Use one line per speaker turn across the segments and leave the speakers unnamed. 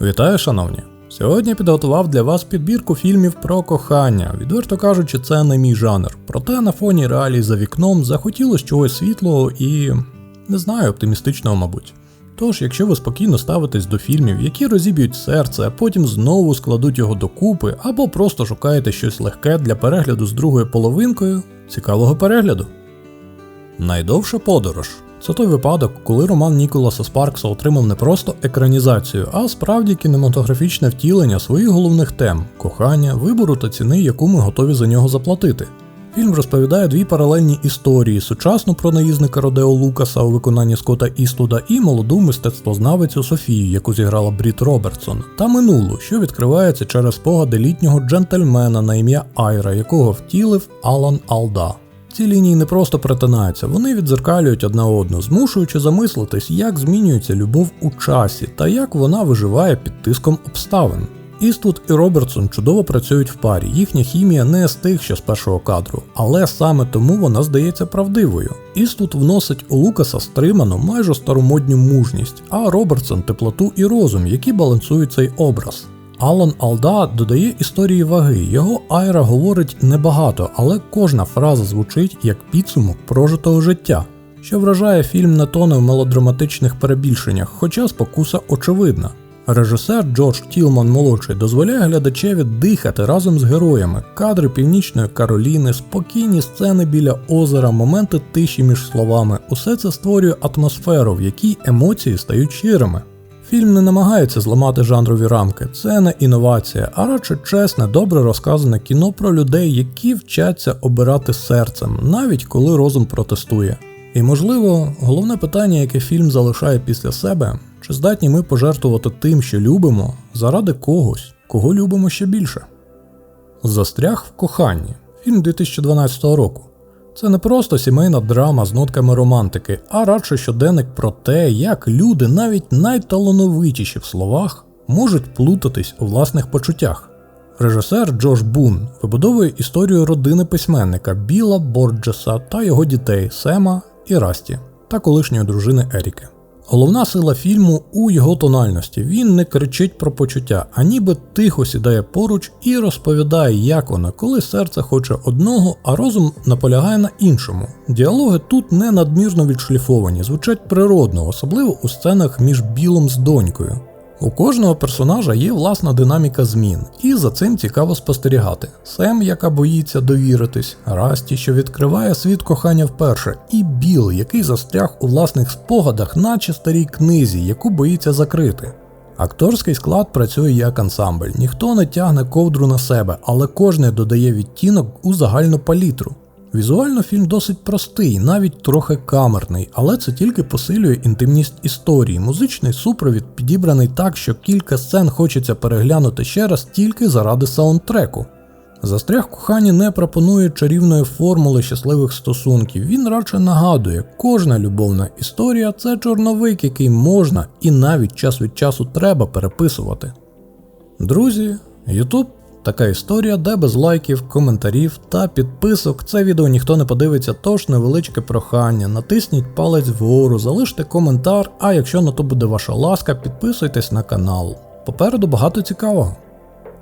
Вітаю, шановні! Сьогодні підготував для вас підбірку фільмів про кохання. Відверто кажучи, це не мій жанр. Проте на фоні реалій за вікном захотілося чогось світлого і не знаю, оптимістичного, мабуть. Тож, якщо ви спокійно ставитесь до фільмів, які розіб'ють серце, а потім знову складуть його докупи, або просто шукаєте щось легке для перегляду з другою половинкою, цікавого перегляду. Найдовша подорож. Це той випадок, коли роман Ніколаса Спаркса отримав не просто екранізацію, а справді кінематографічне втілення своїх головних тем кохання, вибору та ціни, яку ми готові за нього заплатити. Фільм розповідає дві паралельні історії: сучасну про наїзника Родео Лукаса у виконанні Скотта Іслуда і молоду мистецтвознавицю Софію, яку зіграла Бріт Робертсон, та минулу, що відкривається через спогади літнього джентльмена на ім'я Айра, якого втілив Алан Алда. Ці лінії не просто перетинаються, вони відзеркалюють одна одну, змушуючи замислитись, як змінюється любов у часі та як вона виживає під тиском обставин. Іствуд і Робертсон чудово працюють в парі, їхня хімія не з тих, що з першого кадру, але саме тому вона здається правдивою. Іствуд вносить у Лукаса стриману, майже старомодню мужність, а Робертсон теплоту і розум, які балансують цей образ. Алан Алда додає історії ваги. Його Айра говорить небагато, але кожна фраза звучить як підсумок прожитого життя, що вражає фільм не тоне в мелодраматичних перебільшеннях, хоча спокуса очевидна. Режисер Джордж Тілман молодший дозволяє глядачеві дихати разом з героями, кадри Північної Кароліни, спокійні сцени біля озера, моменти тиші між словами. Усе це створює атмосферу, в якій емоції стають щирими. Фільм не намагається зламати жанрові рамки, це не інновація, а радше чесне, добре розказане кіно про людей, які вчаться обирати серцем, навіть коли розум протестує. І можливо, головне питання, яке фільм залишає після себе, чи здатні ми пожертвувати тим, що любимо, заради когось, кого любимо ще більше. Застряг в коханні. Фільм 2012 року. Це не просто сімейна драма з нотками романтики, а радше щоденник про те, як люди, навіть найталановитіші в словах, можуть плутатись у власних почуттях. Режисер Джош Бун вибудовує історію родини письменника Біла Борджеса та його дітей Сема і Расті та колишньої дружини Еріки. Головна сила фільму у його тональності. Він не кричить про почуття, а ніби тихо сідає поруч і розповідає, як вона, коли серце хоче одного, а розум наполягає на іншому. Діалоги тут не надмірно відшліфовані, звучать природно, особливо у сценах між білом з донькою. У кожного персонажа є власна динаміка змін, і за цим цікаво спостерігати. Сем, яка боїться довіритись, Расті, що відкриває світ кохання вперше, і Біл, який застряг у власних спогадах, наче старій книзі, яку боїться закрити. Акторський склад працює як ансамбль, ніхто не тягне ковдру на себе, але кожне додає відтінок у загальну палітру. Візуально фільм досить простий, навіть трохи камерний, але це тільки посилює інтимність історії. Музичний супровід підібраний так, що кілька сцен хочеться переглянути ще раз тільки заради саундтреку. Застряг кохання не пропонує чарівної формули щасливих стосунків, він радше нагадує, кожна любовна історія це чорновик, який можна і навіть час від часу треба переписувати. Друзі, YouTube Така історія, де без лайків, коментарів та підписок це відео ніхто не подивиться, тож невеличке прохання. Натисніть палець вгору, залиште коментар, а якщо на то буде ваша ласка, підписуйтесь на канал. Попереду багато цікавого.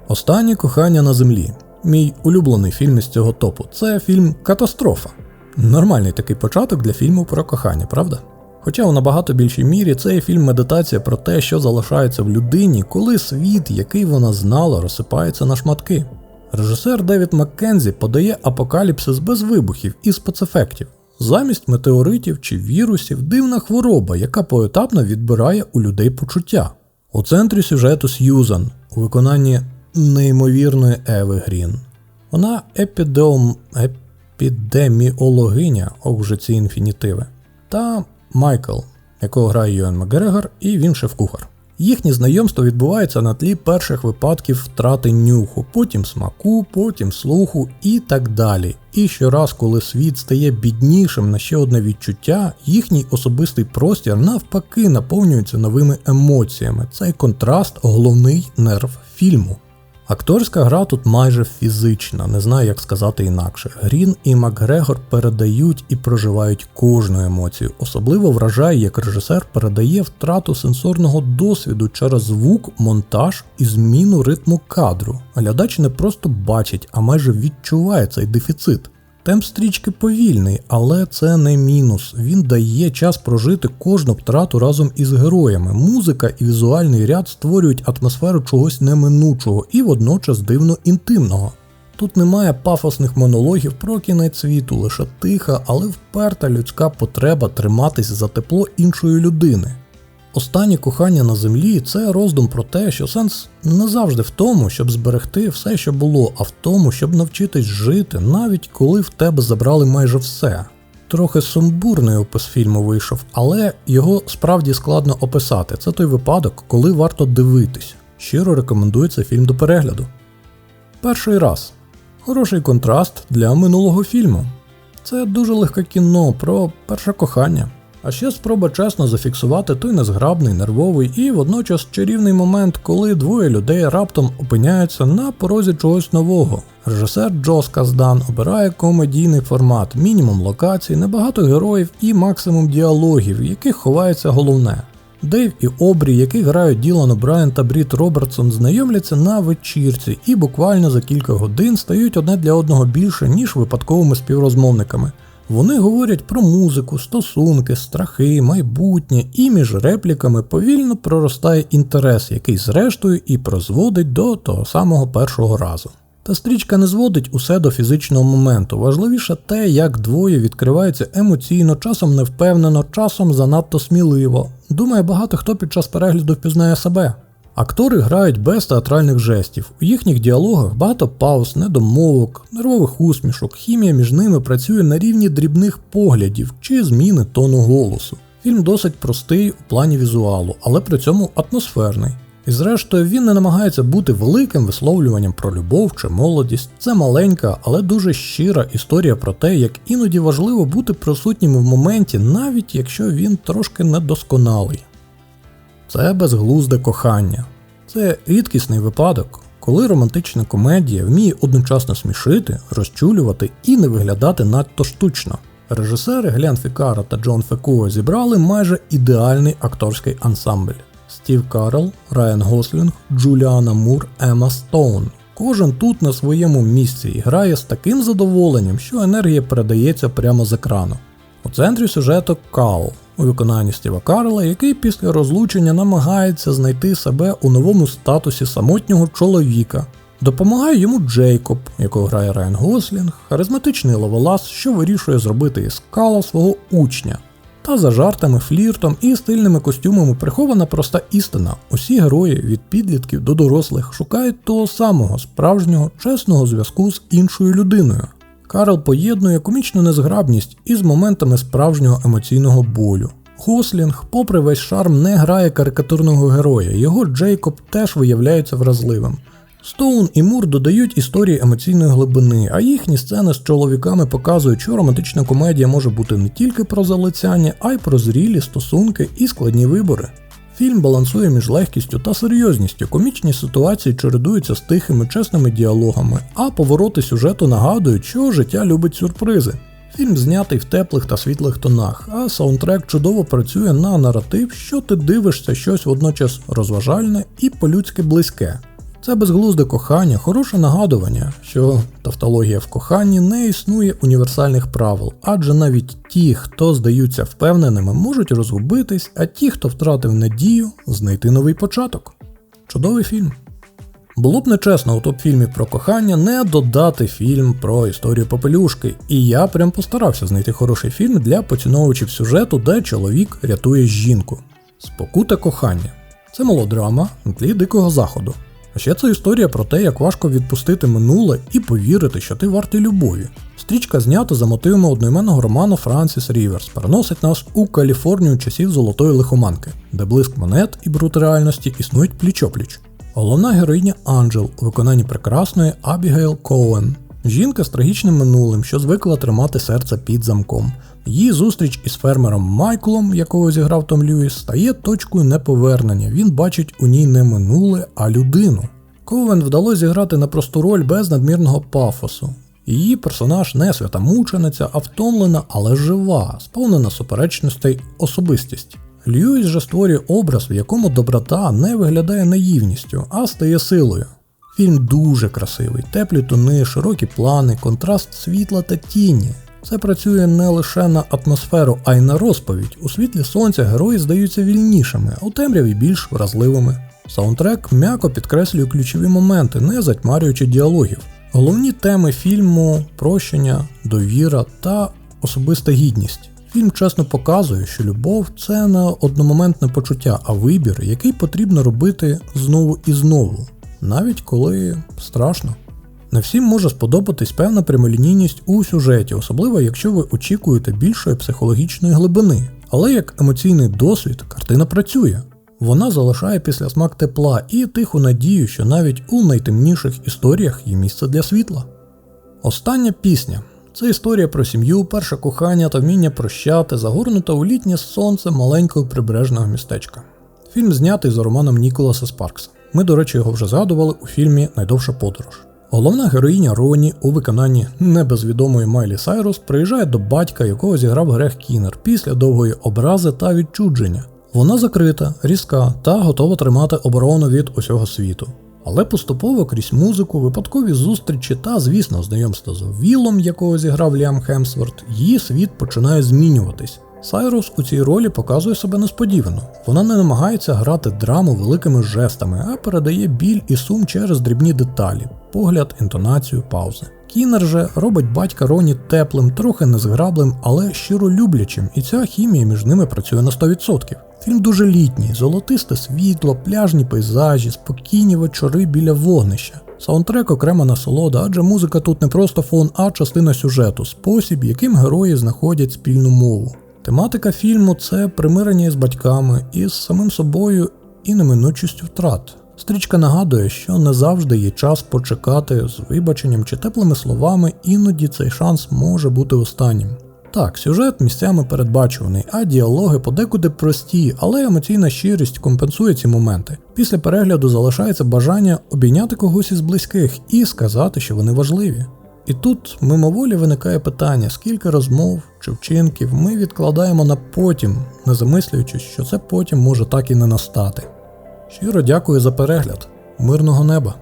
Останнє кохання на землі. Мій улюблений фільм із цього топу це фільм Катастрофа. Нормальний такий початок для фільму про кохання, правда? Хоча у набагато більшій мірі цей фільм медитація про те, що залишається в людині, коли світ, який вона знала, розсипається на шматки. Режисер Девід Маккензі подає апокаліпсис без вибухів і спецефектів. Замість метеоритів чи вірусів дивна хвороба, яка поетапно відбирає у людей почуття. У центрі сюжету Сьюзан у виконанні неймовірної Еви Грін. Вона епідеом... епідеміологиня, ох вже ці інфінітиви. Та Майкл, якого грає Юен Макгрегор, і він шеф-кухар. Їхнє знайомство відбувається на тлі перших випадків втрати нюху, потім смаку, потім слуху і так далі. І щораз, коли світ стає біднішим на ще одне відчуття, їхній особистий простір навпаки наповнюється новими емоціями. Цей контраст головний нерв фільму. Акторська гра тут майже фізична, не знаю як сказати інакше. Грін і Макгрегор передають і проживають кожну емоцію. Особливо вражає, як режисер передає втрату сенсорного досвіду через звук, монтаж і зміну ритму кадру. Глядач не просто бачить, а майже відчуває цей дефіцит. Темп стрічки повільний, але це не мінус. Він дає час прожити кожну втрату разом із героями. Музика і візуальний ряд створюють атмосферу чогось неминучого і водночас дивно інтимного. Тут немає пафосних монологів про кінець світу, лише тиха, але вперта людська потреба триматись за тепло іншої людини. Останнє кохання на землі це роздум про те, що сенс не завжди в тому, щоб зберегти все, що було, а в тому, щоб навчитись жити, навіть коли в тебе забрали майже все. Трохи сумбурний опис фільму вийшов, але його справді складно описати. Це той випадок, коли варто дивитись. Щиро рекомендую цей фільм до перегляду. Перший раз. Хороший контраст для минулого фільму. Це дуже легке кіно про перше кохання. А ще спроба чесно зафіксувати той незграбний, нервовий і водночас чарівний момент, коли двоє людей раптом опиняються на порозі чогось нового. Режисер Джос Каздан обирає комедійний формат, мінімум локацій, небагато героїв і максимум діалогів, в яких ховається головне. Дейв і Обрі, які грають Ділан О'Брайен та Бріт Робертсон, знайомляться на вечірці і буквально за кілька годин стають одне для одного більше, ніж випадковими співрозмовниками. Вони говорять про музику, стосунки, страхи, майбутнє, і між репліками повільно проростає інтерес, який зрештою і прозводить до того самого першого разу. Та стрічка не зводить усе до фізичного моменту. Важливіше те, як двоє відкриваються емоційно, часом невпевнено, часом занадто сміливо. Думаю, багато хто під час перегляду впізнає себе. Актори грають без театральних жестів. У їхніх діалогах багато пауз, недомовок, нервових усмішок, хімія між ними працює на рівні дрібних поглядів чи зміни тону голосу. Фільм досить простий у плані візуалу, але при цьому атмосферний. І зрештою він не намагається бути великим висловлюванням про любов чи молодість. Це маленька, але дуже щира історія про те, як іноді важливо бути присутнім в моменті, навіть якщо він трошки недосконалий. Це безглузде кохання. Це рідкісний випадок, коли романтична комедія вміє одночасно смішити, розчулювати і не виглядати надто штучно. Режисери Глен Фікара та Джон Фекуо зібрали майже ідеальний акторський ансамбль: Стів Карл, Райан Гослінг, Джуліана Мур, Ема Стоун. Кожен тут на своєму місці і грає з таким задоволенням, що енергія передається прямо з екрану. У центрі сюжету Кал, у виконанні Стіва Карла, який після розлучення намагається знайти себе у новому статусі самотнього чоловіка. Допомагає йому Джейкоб, якого грає Райан Гослінг, харизматичний ловелас, що вирішує зробити із Кала свого учня. Та за жартами, фліртом і стильними костюмами прихована проста істина. Усі герої від підлітків до дорослих шукають того самого справжнього, чесного зв'язку з іншою людиною. Карл поєднує комічну незграбність із моментами справжнього емоційного болю. Гослінг, попри весь шарм, не грає карикатурного героя, його Джейкоб теж виявляється вразливим. Стоун і Мур додають історії емоційної глибини, а їхні сцени з чоловіками показують, що романтична комедія може бути не тільки про залицяння, а й про зрілі стосунки і складні вибори. Фільм балансує між легкістю та серйозністю. Комічні ситуації чередуються з тихими, чесними діалогами, а повороти сюжету нагадують, що життя любить сюрпризи. Фільм знятий в теплих та світлих тонах, а саундтрек чудово працює на наратив, що ти дивишся щось водночас розважальне і по-людськи близьке. Це безглузде кохання, хороше нагадування, що тавтологія в коханні не існує універсальних правил, адже навіть ті, хто здаються впевненими, можуть розгубитись, а ті, хто втратив надію, знайти новий початок. Чудовий фільм. Було б нечесно у топ-фільмі про кохання не додати фільм про історію попелюшки, і я прям постарався знайти хороший фільм для поціновувачів сюжету, де чоловік рятує жінку. Спокута кохання. Це мелодрама на тлі дикого заходу. А ще це історія про те, як важко відпустити минуле і повірити, що ти вартий любові. Стрічка знята за мотивами одноіменного роману Франсіс Ріверс переносить нас у Каліфорнію часів золотої лихоманки, де блиск монет і брут реальності існують пліч-опліч. Головна героїня Анджел у виконанні прекрасної Абігейл Коуен. Жінка з трагічним минулим, що звикла тримати серце під замком. Її зустріч із фермером Майклом, якого зіграв Том Льюіс, стає точкою неповернення. Він бачить у ній не минуле, а людину. Ковен вдалося зіграти непросту роль без надмірного пафосу. Її персонаж не свята мучениця, а втомлена, але жива, сповнена суперечностей особистість. Льюіс же створює образ, в якому доброта не виглядає наївністю, а стає силою. Фільм дуже красивий, теплі тони, широкі плани, контраст світла та тіні. Це працює не лише на атмосферу, а й на розповідь. У світлі сонця герої здаються вільнішими, а у темряві більш вразливими. Саундтрек м'яко підкреслює ключові моменти, не затьмарюючи діалогів. Головні теми фільму прощення, довіра та особиста гідність. Фільм чесно показує, що любов це не одномоментне почуття, а вибір, який потрібно робити знову і знову, навіть коли страшно. Не всім може сподобатись певна прямолінійність у сюжеті, особливо якщо ви очікуєте більшої психологічної глибини. Але як емоційний досвід, картина працює. Вона залишає після смак тепла і тиху надію, що навіть у найтемніших історіях є місце для світла. Остання пісня це історія про сім'ю, перше кохання та вміння прощати, загорнута у літнє сонце маленького прибережного містечка. Фільм знятий за романом Ніколаса Спаркса. Ми, до речі, його вже згадували у фільмі Найдовша подорож. Головна героїня Роні у виконанні небезвідомої Майлі Сайрус приїжджає до батька, якого зіграв Грег Кінер, після довгої образи та відчудження. Вона закрита, різка та готова тримати оборону від усього світу. Але поступово крізь музику, випадкові зустрічі та, звісно, знайомство з Вілом, якого зіграв Ліам Хемсворт, її світ починає змінюватись. Сайрус у цій ролі показує себе несподівано. Вона не намагається грати драму великими жестами, а передає біль і сум через дрібні деталі, погляд, інтонацію, паузи. Кінер же робить батька Роні теплим, трохи незграблим, але щиро люблячим, і ця хімія між ними працює на 100%. Фільм дуже літній, золотисте світло, пляжні пейзажі, спокійні вечори біля вогнища. Саундтрек окрема насолода, адже музика тут не просто фон, а частина сюжету, спосіб, яким герої знаходять спільну мову. Тематика фільму це примирення із батьками, із самим собою і неминучістю втрат. Стрічка нагадує, що не завжди є час почекати з вибаченням чи теплими словами, іноді цей шанс може бути останнім. Так, сюжет місцями передбачуваний, а діалоги подекуди прості, але емоційна щирість компенсує ці моменти. Після перегляду залишається бажання обійняти когось із близьких і сказати, що вони важливі. І тут мимоволі виникає питання, скільки розмов чи вчинків ми відкладаємо на потім, не замислюючись, що це потім може так і не настати. Щиро дякую за перегляд, мирного неба!